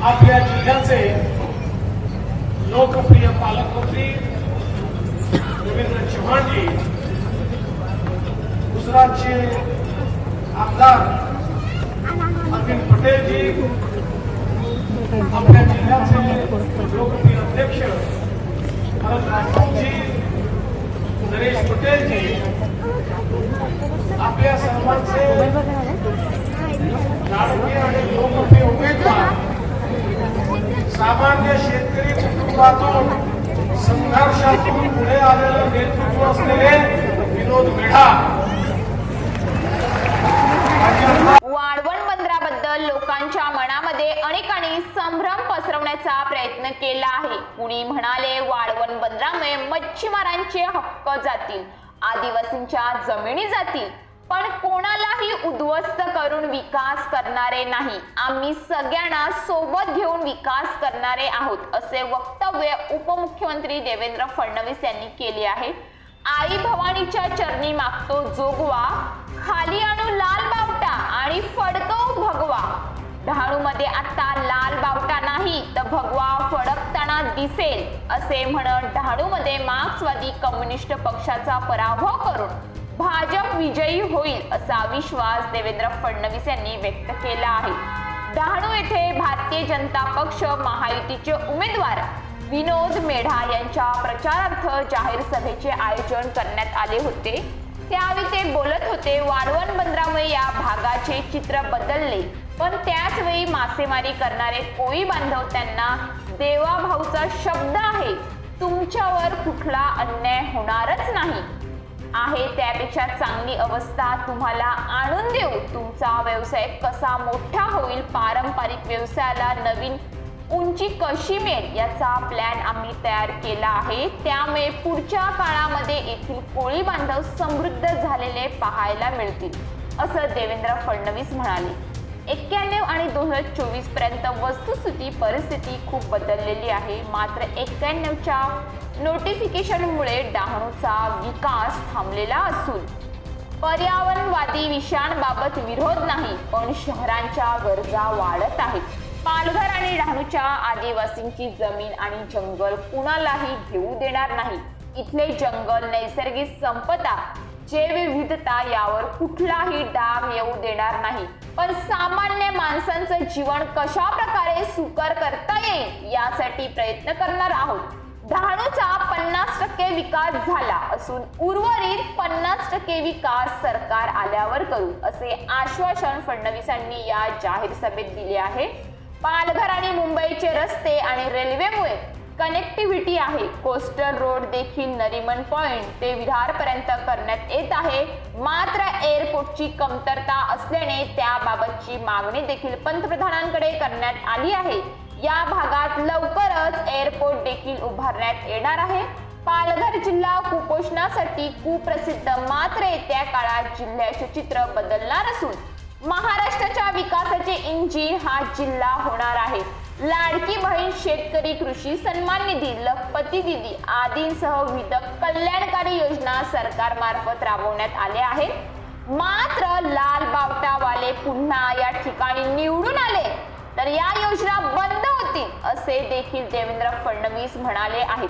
आपल्या जिल्ह्याचे लोकप्रिय पालकमंत्री रवींद्र चव्हाणजी गुजरातचे आमदार अरविंद पटेलजी आपल्या जिल्ह्याचे लोकप्रिय अध्यक्ष भरत राठोडजी नरेश पटेलजी आपल्या सर्वांचे सामान्य शेतकरी कुटुंबातून संघर्षातून पुढे आलेलं नेतृत्व असलेले विनोद मेढा. वाढवण बंदराबद्दल लोकांच्या मनामध्ये अनेकांनी संभ्रम पसरवण्याचा प्रयत्न केला आहे. कुणी म्हणाले वाढवण बंदरामुळे मच्छीमारांचे हक्क जातील आदिवासींच्या जमिनी जातील. पण कोणालाही उद्ध्वस्त करून विकास करणारे नाही. आम्ही सगळ्यांना सोबत घेऊन विकास करणारे आहोत असे वक्तव्य उपमुख्यमंत्री देवेंद्र फडणवीस यांनी केले आहे. आई भवानीच्या चरणी मागतो जोगवा खाली आणू लाल बावटा आणि फडकव भगवा. डहाणूमध्ये आता लाल बावटा नाही तर भगवा फडकताना दिसेल असे म्हणत डहाणूमध्ये मार्क्सवादी कम्युनिस्ट पक्षाचा पराभव करून भाजप विजयी होईल असा विश्वास देवेंद्र फडणवीस यांनी व्यक्त केला आहे. डहाणू येथे भारतीय जनता पक्ष महायुतीचे उमेदवार विनोद मेढा यांच्या प्रचारार्थ जाहीर सभेचे आयोजन करण्यात आले होते. त्यावेळी ते बोलत होते वाढवण बंदरामुळे या भागाचे चित्र बदलले पण त्याच वेळी मासेमारी करणारे कोळी बांधव त्यांना देवाभाऊचा शब्द आहे. तुमच्यावर कुठला अन्याय होणारच नाही. आहे त्यापेक्षा चांगली अवस्था तुम्हाला आणून देऊ. तुमचा व्यवसाय कसा मोठा होईल पारंपरिक व्यवसायाला नवीन उंची कशी मिळेल याचा प्लॅन आम्ही तयार केला आहे. त्यामुळे पुढच्या काळामध्ये येथील कोळी बांधव समृद्ध झालेले पाहायला मिळतील असं देवेंद्र फडणवीस म्हणाले. एक्क्याण्णव आणि दोन हजार चोवीसपर्यंत वस्तुस्थिती परिस्थिती खूप बदललेली आहे. मात्र एक्क्याण्णवच्या नोटिफिकेशनमुळे डहाणूचा विकास थांबलेला असून पर्यावरणवादी विषयांबाबत विरोध नाही पण शहरांच्या गरजा वाढत आहेत. पालघर आणि डहाणूच्या आदिवासींची जमीन आणि जंगल कुणालाही घेऊ देणार नाही. इथले जंगल नैसर्गिक संपदा जैवविविधता यावर कुठलाही डाग येऊ देणार नाही. पण सामान्य माणसांचं जीवन कशा प्रकारे सुकर करता येईल यासाठी प्रयत्न करणार आहोत. डहाणूचा पन्नास टक्के विकास झाला असून उर्वरित पन्नास टक्के विकास सरकार आल्यावर करू असे आश्वासन फडणवीसांनी या जाहीर सभेत दिले आहे. पालघर आणि मुंबईचे रस्ते आणि रेल्वेमुळे कनेक्टिव्हिटी आहे. कोस्टल रोड देखील नरिमन पॉइंट ते विरारपर्यंत करण्यात येत आहे. मात्र एअरपोर्टची कमतरता असल्याने त्याबाबतची मागणी देखील पंतप्रधानांकडे करण्यात आली आहे. या भागात लवकरच एअरपोर्ट देखील उभारण्यात येणार आहे. पालघर जिल्हा कुपोषणासाठी कुप्रसिद्ध मात्र येत्या काळात जिल्ह्याचे चित्र बदलणार असून महाराष्ट्राच्या विकासाचे इंजिन हा जिल्हा होणार आहे. लाडकी बहीण शेतकरी कृषी सन्मान निधी लखपती दिदी आदींसह विविध कल्याणकारी योजना सरकारमार्फत राबवण्यात आल्या आहेत. मात्र लाल बावटावाले पुन्हा या ठिकाणी निवडून आले. तर या योजना बंद होतील असे देखील देवेंद्र फडणवीस म्हणाले आहेत.